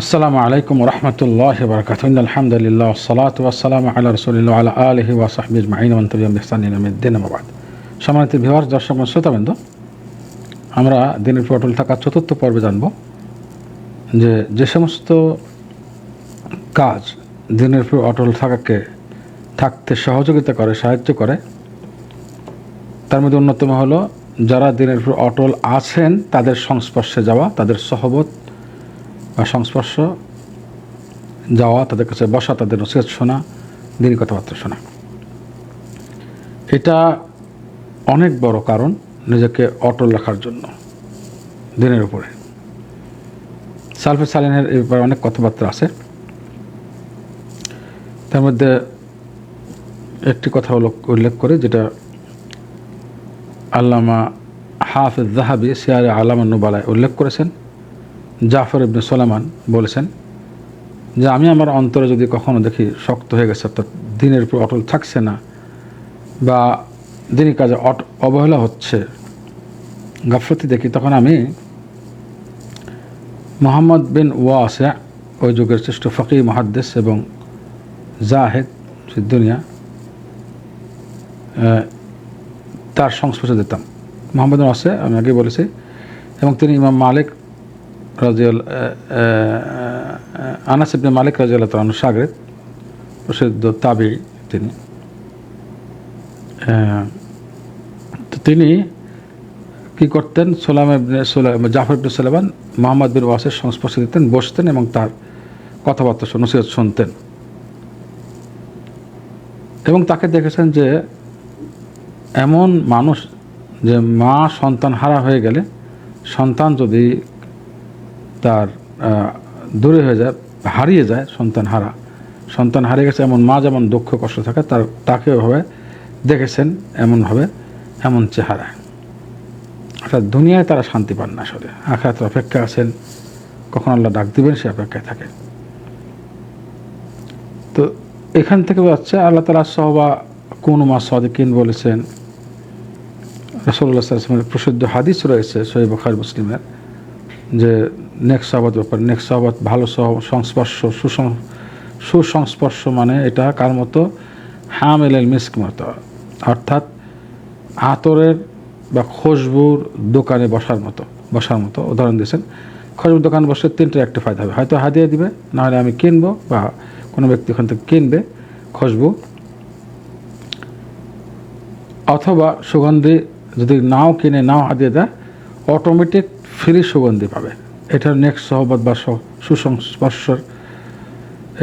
আসসালামু আলাইকুম রহমতুল্লাহ বরকাত আলহামদুলিল্লাহ সালাত ওয়াসালাম আল্লাহ রসুলিল্লাহ আলা আলহি ওয়াসাহবিজ মাহিন মন্তবিয়াম ইহসানিন আবাদ সম্মানিত ভিওয়ার দর্শক শ্রোতাবৃন্দ আমরা দিনের পটল থাকা চতুর্থ পর্বে জানব যে যে সমস্ত কাজ দিনের পর অটল থাকাকে থাকতে সহযোগিতা করে, সাহায্য করে, তার মধ্যে অন্যতম হলো যারা দিনের উপর অটল আছেন, তাদের সংস্পর্শে যাওয়া, তাদের সহবত সংস্পর্শ, যাওয়া, তাদের কাছে বসা, তাদের নসিহত শোনা দিনই কথাবার্তা শোনা। এটা অনেক বড় কারণ নিজেকে অটল রাখার জন্য দিনের উপরে। সালফে সালিনের এই ব্যাপারে অনেক কথাবার্তা আছে। তার মধ্যে একটি কথা উল্লেখ করে, যেটা আল্লামা হাফিজ জাহাবি সিয়ারে আলামা নুবালায় উল্লেখ করেছেন। জাফর ইবনে সোলামান বলেছেন যে আমি আমার অন্তরে যদি কখনো দেখি শক্ত হয়ে গেছে, অর্থাৎ দিনের উপর অটল থাকছে না বা দিনই কাজে অট অবহেলা হচ্ছে, গাফলতি দেখি, তখন আমি মোহাম্মদ বিন ওয়াসা ওই যুগের শ্রেষ্ঠ ফকি মহাদ্দেশ এবং জাহেদ দুনিয়া তার সংস্পর্শে দিতাম মোহাম্মদ ওয়াসে আমি আগে বলেছি, এবং তিনি ইমাম মালিক রাজিয়াল আনাস ইবনে মালিক রাজিয়াল তালন সাগরেদ প্রসিদ্ধ তাবি তিনি। তো তিনি কী করতেন? সোলাম ইবনে সোলাম জাফর ইবনে সোলামান মোহাম্মদ বিন ওয়াসের সংস্পর্শে দিতেন, বসতেন এবং তার কথাবার্তা নসিহত শুনতেন। এবং তাকে দেখেছেন যে এমন মানুষ যে মা সন্তান হারা হয়ে গেলে সন্তান যদি তার দূরে হয়ে যায়, হারিয়ে যায় সন্তান হারা। সন্তান হারিয়ে গেছে, এমন মা যেমন দুঃখ, কষ্ট থাকে, তার, তাকে ওভাবে দেখেছেন, এমনভাবে, এমন চেহারা। অর্থাৎ দুনিয়ায় তারা শান্তি পান না আসলে। আখাত অপেক্ষা আছেন, কখন আল্লাহ ডাক দিবেন সে অপেক্ষায় থাকে। তো এখান থেকে যাচ্ছে, আল্লাহ তালা সহবা কোন মা সদিকিন বলেছেন। রসল্লা সাল্লামের প্রসিদ্ধ হাদিস রয়েছে সহি বখার মুসলিমের। যে নেক্সট সাবাত ব্যাপার, নেক্সট সাবাত ভালো সংস্পর্শ, সুসং, সুসংস্পর্শ মানে এটা কার মতো? হামেল মিস্ক মতো। অর্থাৎ আতরের বা খুশবুর দোকানে বসার মতো বসার মতো। উদাহরণ দিয়েছেন খুশবুর দোকানে বসে তিনটে একটা ফায়দা হবে। হয়তো হাতিয়ে দিবে, নাহলে আমি কিনবো বা কোনো ব্যক্তি ওখান থেকে কিনবে খুশবু অথবা সুগন্ধি যদি নাও কিনে, নাও হাতিয়ে দেয় অটোমেটিক ফ্রি সুগন্ধি পাবে। এটার নেক্সট সহবত বা সুসংস্পর্শর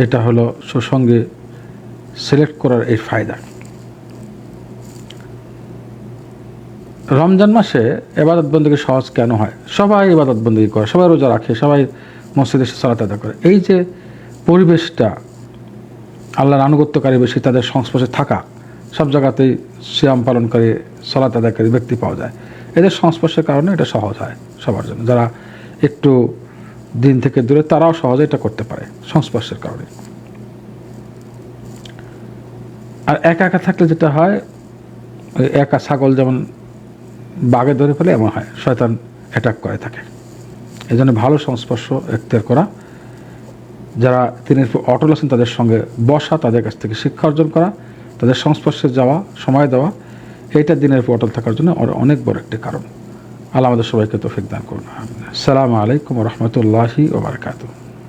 এটা হলো সুসঙ্গে সিলেক্ট করার এই ফায়দা। রমজান মাসে এবাদত বন্দীকে সহজ কেন হয়? সবাই এবাদত বন্দী করে, সবাই রোজা রাখে, সবাই মসজিদে এসে সলাত আদা করে। এই যে পরিবেশটা আল্লাহর আনুগত্যকারী বেশি, তাদের সংস্পর্শে থাকা সব জায়গাতেই শ্যাম পালনকারী, সলাত আদায়কারী ব্যক্তি পাওয়া যায়। এদের সংস্পর্শের কারণে এটা সহজ হয় সবার জন্য। যারা একটু দিন থেকে দূরে, তারাও সহজে এটা করতে পারে সংস্পর্শের কারণে। আর একা একা থাকলে যেটা হয় একা ছাগল যেমন বাঘে ধরে ফেলে, এমন হয়, শয়তান অ্যাটাক করে থাকে। এই জন্য ভালো সংস্পর্শ এখতিয়ার করা। যারা তিনি অটল আছেন, তাদের সঙ্গে বসা, তাদের কাছ থেকে শিক্ষা অর্জন করা। তাদের সংস্পর্শে যাওয়া, সময় দেওয়া, এইটা দিনের পর অটল থাকার জন্য অনেক বড় একটি কারণ। আল্লাহ আমাদের সবাইকে তো দান করুন সালামু আলাইকুম রহমতুল্লাহি ওবরকাতু